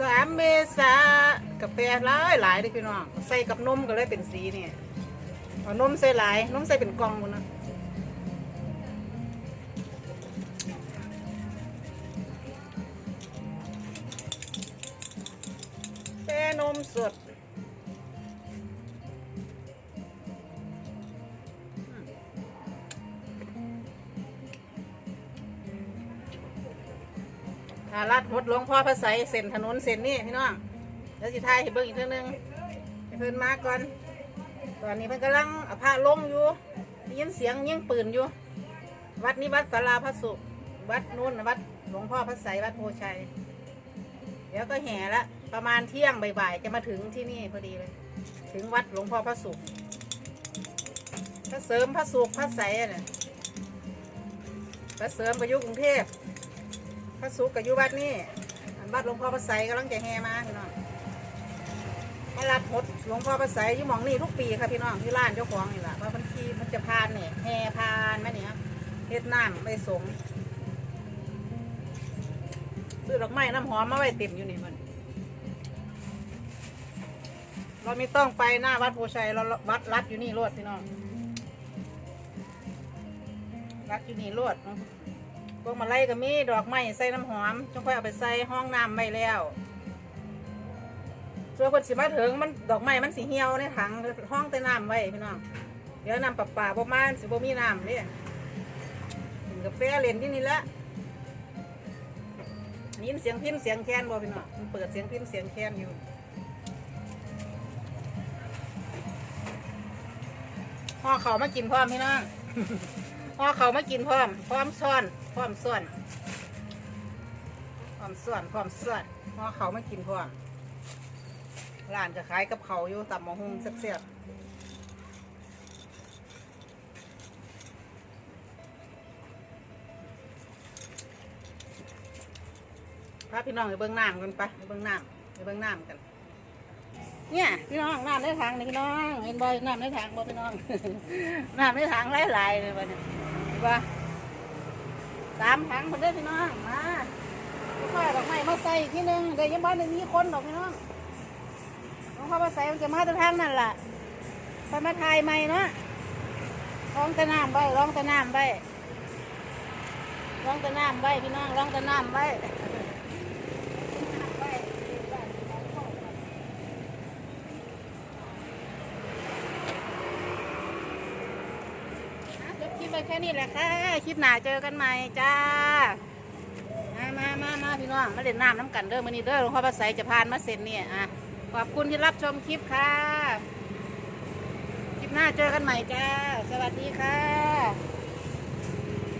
สามเมษากาแฟหลายหลายเลยพี่น้อง ใส่กับนมก็เลยเป็นสีนี่เอานมใส่หลายนมใส่เป็นกล่องหมดนะแป้นมสด ทารัดหดหลวงพ่อพระไสยเส้นถนนเส้นนี่พี่น้องแล้วสิทายให้เบิ่งอีกเท่านึงให้เพิ่นมาก่อน ตอนนี้เพิ่นกำลังเอาผ้าลงอยู่ได้ยินเสียงยิงปืนอยู่ วัดนี้วัดสาราพระสุขวัดนู้นวัดหลวงพ่อพระไสยวัดโพชัย เดี๋ยวก็แห่ละประมาณเที่ยงบ่ายๆจะมาถึงที่นี่พอดีเลย ถึงวัดหลวงพ่อพระสุขพระเสริมพระสุขพระไสยอะเนี่ยพระเสริมประยุกต์กรุงเทพ พระสุกกับยุวัดนี่อันบัดหลวงพ่อพระไสยกำลังจะแห่มาพี่น้องมารับหดหลวงพ่อพระไสยที่หมองนี่ทุกปีค่ะพี่น้องที่ร้านเจ้าของนี่แหละว่าบัญชีมันจะพานเนี่ยแห่พานไหมเนี่ยเฮ็ดน้ำไม่สงซื้อดอกไม้น้ำหอมมาไว้เต็มอยู่นี่มันเราไม่ต้องไปหน้าวัดโพชัยเราวัดรัดอยู่นี่รวดพี่น้องรัดอยู่นี่รวดเนาะ วกมาไล่ก็มีดอกไม้ใส่น้ำหอมจงค่อยเอาไปใส่ห้องน้ำไม่แล้วส่วนคนสิมาถึงมันดอกไม้มันสีเหี่ยวในถังห้องใต้น้ำไว้พี่น้องเดี๋ยวน้ำประปาประมาณสิบ่มีน้ำเนี่ยกาแฟเล่นที่นี่ละยินเสียงพินเสียงแคนบ่พี่น้องมันเปิดเสียงพินเสียงแคนอยู่ห่อเขามากินพร้อมพี่น้อง พอเขามากินพร้อม พร้อมซ่อน พร้อมส่วนพร้อมส่วนพร้อมส่วนพอเขามากินพร้อมร้านจะขายกับเขาอยู่ตับมะฮุ่งเสียบๆพาพี่น้องไปเบิ้องน้ำกันไปไปเบิ้องน้ำไปเบิ้องน้ำกัน เนี่ยพี่น้องน้ำในถังนี่พี่น้องเห็นบ่น้ำในถังบ่พี่น้องน้ำในถังหลายๆเลยวันนี้ เห็นบ่สามถังคนเด้พี่น้องมาค่อยๆดอกไม้มาใส่อีกทีหนึงเดี๋ยวยังบ้านมีคนดอกพี่น้องน้องเข้ามาใส่มันจะมาตะทางนั่นล่ะไปมาทายใหม่เนาะร้องตะน้ำไว้ร้องตะน้ำไว้ร้องตะน้ำไว้พี่น้องร้องตะน้ำไว้อะจบ แค่นี้แหละค่ะคลิปหน้าเจอกันใหม่จ้า มามามามาพี่น้อง มาเล่นน้ำน้ำกันเด้อมันนี้เด้อหลวงพ่อพระไสยจะพานมาเซ็นเนี่ยอะขอบคุณที่รับชมคลิปค่ะ คลิปหน้าเจอกันใหม่จ้า สวัสดีค่ะ